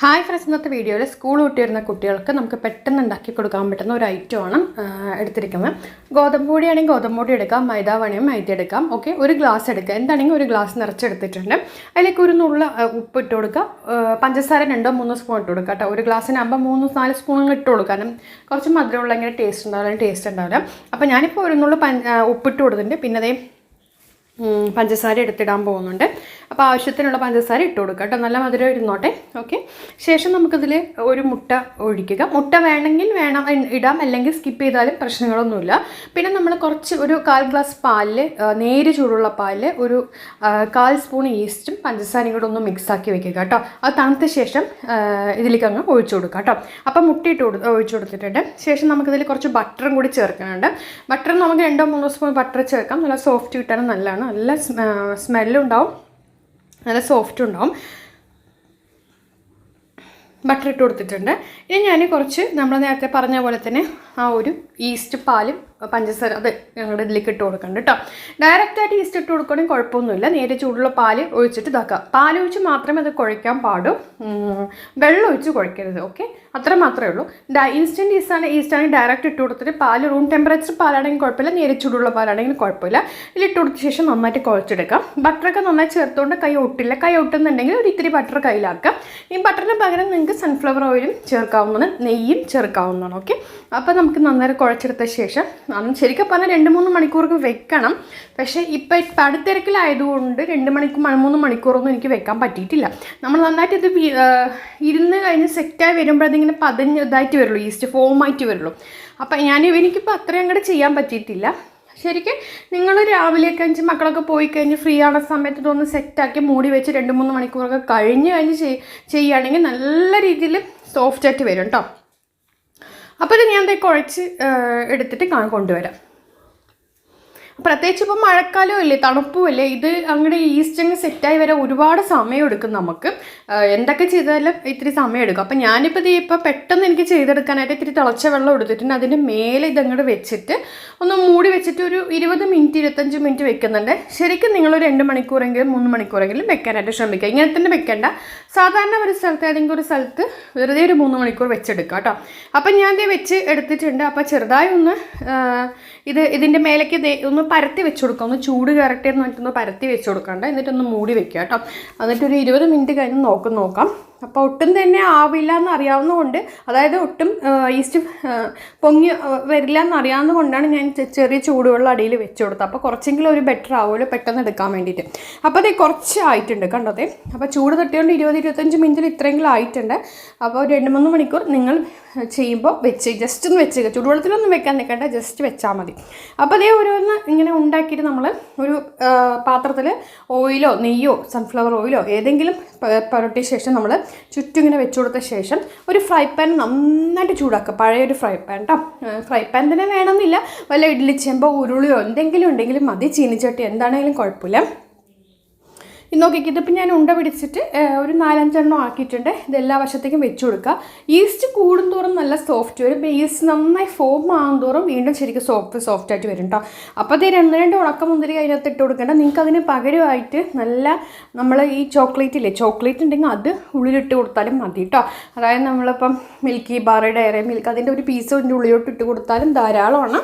Hi friends ഇന്നത്തെ വീഡിയോയിൽ school വിട്ട് വരുന്ന കുട്ടികൾക്ക് നമുക്ക് പെട്ടെന്ന് ഉണ്ടാക്കി കൊടുക്കാൻ പറ്റുന്ന ഒരു ഐറ്റമാണ് എടുത്തിരിക്കുന്നത്. ഗോതമ്പ് പൊടിയാണെങ്കിൽ ഗോതമ്പ് പൊടി എടുക്കാം മൈദ വേണമെങ്കിൽ മൈദ എടുക്കാം ഓക്കെ ഒരു ഗ്ലാസ് എടുക്കുക. എന്താണെങ്കിൽ ഒരു ഗ്ലാസ് നിറച്ചെടുത്തിട്ടുണ്ട്. അതിലേക്ക് ഒരു നുള്ള ഉപ്പ് ഇട്ട് കൊടുക്കുക. പഞ്ചസാര രണ്ടോ മൂന്നോ സ്പൂൺ ഇട്ട് കൊടുക്കുക കേട്ടോ. ഒരു ഗ്ലാസ്സിനാകുമ്പോൾ മൂന്ന് നാല് സ്പൂണുകൾ ഇട്ട് കൊടുക്കുക. കാരണം കുറച്ച് മധുരമുള്ള ഇങ്ങനെ ടേസ്റ്റ് ഉണ്ടാവില്ല ടേസ്റ്റ് ഉണ്ടാവില്ല. അപ്പോൾ ഞാനിപ്പോൾ ഒരു നുള്ള ഉപ്പിട്ട് കൊടുത്തിട്ടുണ്ട്. പിന്നെ അതേ പഞ്ചസാര എടുത്തിടാൻ പോകുന്നുണ്ട്. അപ്പോൾ ആവശ്യത്തിനുള്ള പഞ്ചസാര ഇട്ട് കൊടുക്കുക കേട്ടോ. നല്ല മധുരം ഇരുന്നോട്ടെ. ഓക്കെ ശേഷം നമുക്കിതിൽ ഒരു മുട്ട ഒഴിക്കുക. മുട്ട വേണമെങ്കിൽ വേണം ഇടാം അല്ലെങ്കിൽ സ്കിപ്പ് ചെയ്താലും പ്രശ്നങ്ങളൊന്നുമില്ല. പിന്നെ നമ്മൾ കുറച്ച് ഒരു കാൽ ഗ്ലാസ് പാലിൽ നേര് ചൂടുള്ള പാലിൽ ഒരു കാൽ സ്പൂൺ ഈസ്റ്റും പഞ്ചസാരയും കൂടെ ഒന്ന് മിക്സ് ആക്കി വെക്കുക കേട്ടോ. അത് തണുത്ത ശേഷം ഇതിലേക്ക് അങ്ങ് ഒഴിച്ചു കൊടുക്കുക കേട്ടോ. അപ്പം മുട്ടയിട്ട് കൊടു ഒഴിച്ചു കൊടുത്തിട്ടുണ്ട്. ശേഷം നമുക്കിതിൽ കുറച്ച് ബട്ടറും കൂടി ചേർക്കുന്നുണ്ട്. ബട്ടർ നമുക്ക് രണ്ടോ മൂന്നോ സ്പൂൺ ബട്ടർ ചേർക്കാം. നല്ല സോഫ്റ്റ് കിട്ടാനും നല്ലതാണ്. നല്ല സ്മെല്ലും ഉണ്ടാവും നല്ല സോഫ്റ്റ് ഉണ്ടാവും ബട്ടർ ഇട്ട് കൊടുത്തിട്ടുണ്ട്. ഇനി ഞാൻ കുറച്ച് നമ്മൾ നേരത്തെ പറഞ്ഞ പോലെ തന്നെ ആ ഒരു ഈസ്റ്റ് പാലും പഞ്ചസാര അത് ഞങ്ങളുടെ ഇതിലേക്ക് ഇട്ട് കൊടുക്കണം കേട്ടോ ഡയറക്റ്റായിട്ട് ഈസ്റ്റ് ഇട്ട് കൊടുക്കണമെങ്കിൽ കുഴപ്പമൊന്നുമില്ല. നേരെ ചൂടുള്ള പാൽ ഒഴിച്ചിട്ട് ഇതാക്കുക പാൽ ഒഴിച്ച് മാത്രമേ അത് കുഴയ്ക്കാൻ പാടും. വെള്ളം ഒഴിച്ച് കുഴക്കരുത് ഓക്കെ അത്ര മാത്രമേ ഉള്ളൂ. ഇൻസ്റ്റന്റ് ഈസ്റ്റാണ് ഈസ്റ്റാണെങ്കിൽ ഡയറക്റ്റ് ഇട്ട് കൊടുത്തിട്ട് പാൽ റൂം ടെമ്പറേച്ചർ പാലാണെങ്കിൽ കുഴപ്പമില്ല. നേരെ ചൂടുള്ള പാലാണെങ്കിൽ കുഴപ്പമില്ല. ഇതിൽ ഇട്ട് കൊടുത്ത ശേഷം നന്നായിട്ട് കുഴച്ചെടുക്കാം. ബട്ടറൊക്കെ നന്നായി ചേർത്തുകൊണ്ട് കൈ ഒട്ടില്ല. കൈ ഒട്ടുന്നുണ്ടെങ്കിൽ ഒരു ഇത്തിരി ബട്ടർ കയ്യിലാക്കാം. ഈ ബട്ടറിന് പകരം നിങ്ങൾക്ക് സൺഫ്ലവർ ഓയിലും ചേർക്കാവുന്നതാണ് നെയ്യും ചേർക്കാവുന്നതാണ് ഓക്കെ അപ്പോൾ നമുക്ക് നന്നായി കുഴച്ചെടുത്ത ശേഷം ശരിക്കും പറഞ്ഞാൽ രണ്ട് മൂന്ന് മണിക്കൂർക്ക് വെക്കണം. പക്ഷേ ഇപ്പം പടുത്തിരക്കിലായതുകൊണ്ട് രണ്ട് മണിക്കൂർ മൂന്ന് മണിക്കൂറൊന്നും എനിക്ക് വെക്കാൻ പറ്റിയിട്ടില്ല. നമ്മൾ നന്നായിട്ട് ഇത് ഇരുന്ന് കഴിഞ്ഞ് സെറ്റായി വരുമ്പോഴതിങ്ങനെ പതിഞ്ഞ് ഇതായിട്ട് വരുള്ളൂ ഈസ്റ്റ് ഫോമായിട്ട് വരുള്ളൂ. അപ്പം ഞാൻ എനിക്കിപ്പോൾ അത്രയും അങ്ങോട്ട് ചെയ്യാൻ പറ്റിയിട്ടില്ല. ശരിക്കും നിങ്ങൾ രാവിലെ കഴിഞ്ഞ് മക്കളൊക്കെ പോയി കഴിഞ്ഞ് ഫ്രീ ആവുന്ന സമയത്ത് ഇതൊന്ന് സെറ്റാക്കി മൂടി വെച്ച് രണ്ട് മൂന്ന് മണിക്കൂറൊക്കെ കഴിഞ്ഞ് കഴിഞ്ഞ് ചെയ്- ചെയ്യുകയാണെങ്കിൽ നല്ല രീതിയിൽ സോഫ്റ്റ് ആയിട്ട് വരും കേട്ടോ അപ്പോൾ ഇത് ഞാൻ കുഴച്ച് എടുത്തിട്ട് കൊണ്ടുവരാം. പ്രത്യേകിച്ച് ഇപ്പോൾ മഴക്കാലം അല്ലേ തണുപ്പുമല്ലേ ഇത് അങ്ങോട്ട് ഈസ്റ്റ് അങ്ങ് സെറ്റായി വരെ ഒരുപാട് സമയം എടുക്കും നമുക്ക് എന്തൊക്കെ ചെയ്താലും ഇത്തിരി സമയം എടുക്കും അപ്പം ഞാനിപ്പോൾ ഇത് ഇപ്പോൾ പെട്ടെന്ന് എനിക്ക് ചെയ്തെടുക്കാനായിട്ട് ഇത്തിരി തിളച്ച വെള്ളം എടുത്തിട്ടുണ്ട് അതിന്റെ മേലെ ഇതങ്ങോട്ട് വെച്ചിട്ട് ഒന്ന് മൂടി വെച്ചിട്ട് ഒരു ഇരുപത് മിനിറ്റ് ഇരുപത്തഞ്ച് മിനിറ്റ് വെക്കുന്നുണ്ട്. ശരിക്കും നിങ്ങൾ രണ്ട് മണിക്കൂറെങ്കിലും മൂന്ന് മണിക്കൂറെങ്കിലും വെക്കാനായിട്ട് ശ്രമിക്കുക. ഇങ്ങനെ തന്നെ വെക്കേണ്ട. സാധാരണ ഒരു സ്ഥലത്ത് ഏതെങ്കിലും ഒരു സ്ഥലത്ത് വെറുതെ ഒരു മൂന്ന് മണിക്കൂർ വെച്ചെടുക്കുക കേട്ടോ. അപ്പം ഞാൻ ഇത് വെച്ച് എടുത്തിട്ടുണ്ട്. അപ്പോൾ ചെറുതായി ഒന്ന് ഇത് ഇതിന്റെ മേലേക്ക് ഒന്ന് പരത്തി വെച്ച് കൊടുക്കുക ഒന്ന് ചൂട് കയറട്ടെ എന്ന് പറഞ്ഞിട്ടൊന്ന് പരത്തി വെച്ച് കൊടുക്കണ്ട എന്നിട്ടൊന്ന് മൂടി വെക്കുക കേട്ടോ. എന്നിട്ടൊരു ഇരുപത് മിനിറ്റ് കഴിഞ്ഞ് നോക്കും നോക്കാം. അപ്പോൾ ഒട്ടും തന്നെ ആവില്ല എന്ന് അറിയാവുന്നതുകൊണ്ട് അതായത് ഒട്ടും ഈസ്റ്റ് പൊങ്ങി വരില്ല എന്നറിയാവുന്നത് കൊണ്ടാണ് ഞാൻ ചെറിയ ചൂടുവെള്ളം അടിയിൽ വെച്ച് കൊടുത്തത്. അപ്പോൾ കുറച്ചെങ്കിലും ഒരു ബെറ്റർ ആവുമല്ലോ പെട്ടെന്ന് എടുക്കാൻ വേണ്ടിയിട്ട്. അപ്പോൾ അത് കുറച്ച് ആയിട്ടുണ്ട് കണ്ടത് അപ്പോൾ ചൂട് തട്ടിയോണ്ട് ഇരുപത് ഇരുപത്തഞ്ച് മിനിറ്റിൽ ഇത്രയെങ്കിലും ആയിട്ടുണ്ട്. അപ്പോൾ രണ്ട് മൂന്ന് മണിക്കൂർ നിങ്ങൾ ചെയ്യുമ്പോൾ വെച്ച് ജസ്റ്റ് ഒന്ന് വെച്ചേക്കുക ചൂടുവെള്ളത്തിലൊന്നും വെക്കാൻ നിൽക്കേണ്ട ജസ്റ്റ് വെച്ചാൽ മതി. അപ്പോൾ അതേ ഓരോന്ന് ഇങ്ങനെ ഉണ്ടാക്കിയിട്ട് നമ്മൾ ഒരു പാത്രത്തിൽ ഓയിലോ നെയ്യോ സൺഫ്ലവർ ഓയിലോ ഏതെങ്കിലും പുരട്ടിയ ശേഷം നമ്മൾ ചുറ്റും ഇങ്ങനെ വെച്ച് കൊടുത്ത ശേഷം ഒരു ഫ്രൈ പാൻ നന്നായിട്ട് ചൂടാക്കുക. പഴയ ഒരു ഫ്രൈ പാൻ കേട്ടോ ഫ്രൈ പാൻ തന്നെ വേണമെന്നില്ല. വല്ല ഇഡ്ഡലി ചെമ്പോ ഉരുളിയോ എന്തെങ്കിലും ഉണ്ടെങ്കിലും മതി. ചീനിച്ചട്ടി എന്താണെങ്കിലും കുഴപ്പമില്ല. നോക്കിയിട്ട് ഇതിപ്പോൾ ഞാൻ ഉണ്ട പിടിച്ചിട്ട് ഒരു നാലഞ്ചെണ്ണം ആക്കിയിട്ടുണ്ട്. ഇത് എല്ലാ വശത്തേക്കും വെച്ച് കൊടുക്കുക. ഈസ്റ്റ് കൂടുന്തോറും നല്ല സോഫ്റ്റ് വരും. ബേസ് നന്നായി ഫോം ആകുന്തോറും വീണ്ടും ശരിക്കും സോഫ്റ്റ് സോഫ്റ്റ് ആയിട്ട് വരും കേട്ടോ അപ്പോൾ ഈ രണ്ട് രണ്ട് ഉണക്കമുന്തിരി അതിനകത്ത് ഇട്ട് കൊടുക്കേണ്ട. നിങ്ങൾക്ക് അതിന് പകരമായിട്ട് നല്ല നമ്മൾ ഈ ചോക്ലേറ്റ് ഇല്ലേ ചോക്ലേറ്റ് ഉണ്ടെങ്കിൽ അത് ഉള്ളിലിട്ട് കൊടുത്താലും മതി കേട്ടോ അതായത് നമ്മളിപ്പം മിൽക്കി ബാർ ഡയറി മിൽക്ക് അതിന്റെ ഒരു പീസ് അതിന്റെ ഉള്ളിലോട്ട് ഇട്ട് കൊടുത്താലും ധാരാളമാണ്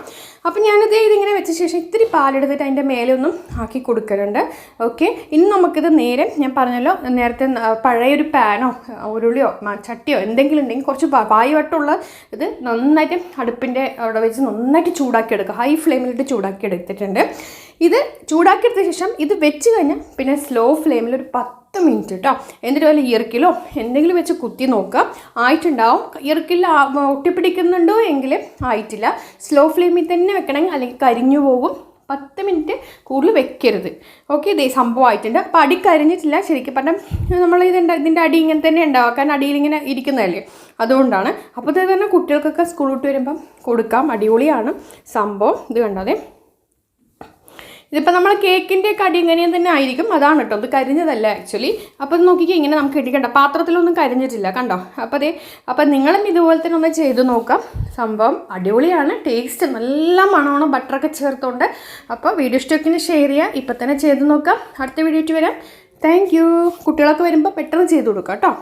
അപ്പം ഞാനിത് ഇതിങ്ങനെ വെച്ച ശേഷം ഇത്തിരി പാലെടുത്തിട്ട് അതിന്റെ മേലെ ഒന്നും ആക്കി കൊടുക്കലുണ്ട്. ഓക്കെ ഇനി നമുക്കിത് നേരെ ഞാൻ പറഞ്ഞല്ലോ നേരത്തെ പഴയൊരു പാനോ ഉരുളിയോ ചട്ടിയോ എന്തെങ്കിലും ഉണ്ടെങ്കിൽ കുറച്ച് വായുവട്ടുള്ള ഇത് നന്നായിട്ട് അടുപ്പിന്റെ അവിടെ വെച്ച് നന്നായിട്ട് ചൂടാക്കി എടുക്കുക. ഹൈ ഫ്ലെയിമിലിട്ട് ചൂടാക്കി എടുത്തിട്ടുണ്ട്. ഇത് ചൂടാക്കി എടുത്ത ശേഷം ഇത് വെച്ച് കഴിഞ്ഞാൽ പിന്നെ സ്ലോ ഫ്ലെയിമിൽ ഒരു പത്ത് മിനിറ്റ് കേട്ടോ എന്നിട്ട് വല്ല ഇയർക്കിലോ എന്തെങ്കിലും വെച്ച് കുത്തി നോക്കുക. ആയിട്ടുണ്ടാവും. ഇയർക്കിൽ ഒട്ടിപ്പിടിക്കുന്നുണ്ടോ എങ്കിൽ ആയിട്ടില്ല. സ്ലോ ഫ്ലെയിമിൽ തന്നെ വെക്കണമെങ്കിൽ അല്ലെങ്കിൽ കരിഞ്ഞു പോകും. പത്ത് മിനിറ്റ് കൂടുതൽ വെക്കരുത്. ഓക്കെ ഇതേ സംഭവം ആയിട്ടുണ്ട് അപ്പോൾ അടി കരിഞ്ഞിട്ടില്ല. ശരിക്കും പറഞ്ഞാൽ നമ്മൾ ഇതിന്റെ ഇതിന്റെ അടി ഇങ്ങനെ തന്നെ ഉണ്ടാവുക കാരണം അടിയിൽ ഇങ്ങനെ ഇരിക്കുന്നതല്ലേ? അതുകൊണ്ടാണ്. അപ്പോൾ ഇത് തന്നെ കുട്ടികൾക്കൊക്കെ സ്കൂൾ വിട്ട് വരുമ്പം കൊടുക്കാം. അടിപൊളിയാണ്. സംഭവം. ഇത് കണ്ടതേ ഇതിപ്പോൾ നമ്മൾ കേക്കിന്റെ കടി ഇങ്ങനെ തന്നെ ആയിരിക്കും. അതാണ് കേട്ടോ. ഇത് കരിഞ്ഞതല്ല ആക്ച്വലി അപ്പോൾ ഇത് നോക്കിക്കാൻ ഇങ്ങനെ നമുക്ക് ഇടിക്കണ്ട പാത്രത്തിലൊന്നും കരിഞ്ഞിട്ടില്ല. കണ്ടോ? അപ്പോൾ അതെ അപ്പോൾ നിങ്ങളും ഇതുപോലെ തന്നെ ഒന്ന് ചെയ്ത് നോക്കാം. സംഭവം അടിപൊളിയാണ്. ടേസ്റ്റ് നല്ല മണമാണ്. ബട്ടറൊക്കെ ചേർത്തുകൊണ്ട് അപ്പോൾ വീഡിയോ ഇഷ്ടമൊക്കെ ഷെയർ ചെയ്യുക ഇപ്പം തന്നെ ചെയ്ത് നോക്കാം. അടുത്ത വീഡിയോ വരാം. താങ്ക് യു കുട്ടികളൊക്കെ വരുമ്പോൾ പെട്ടെന്ന് ചെയ്ത് കൊടുക്കാം കേട്ടോ.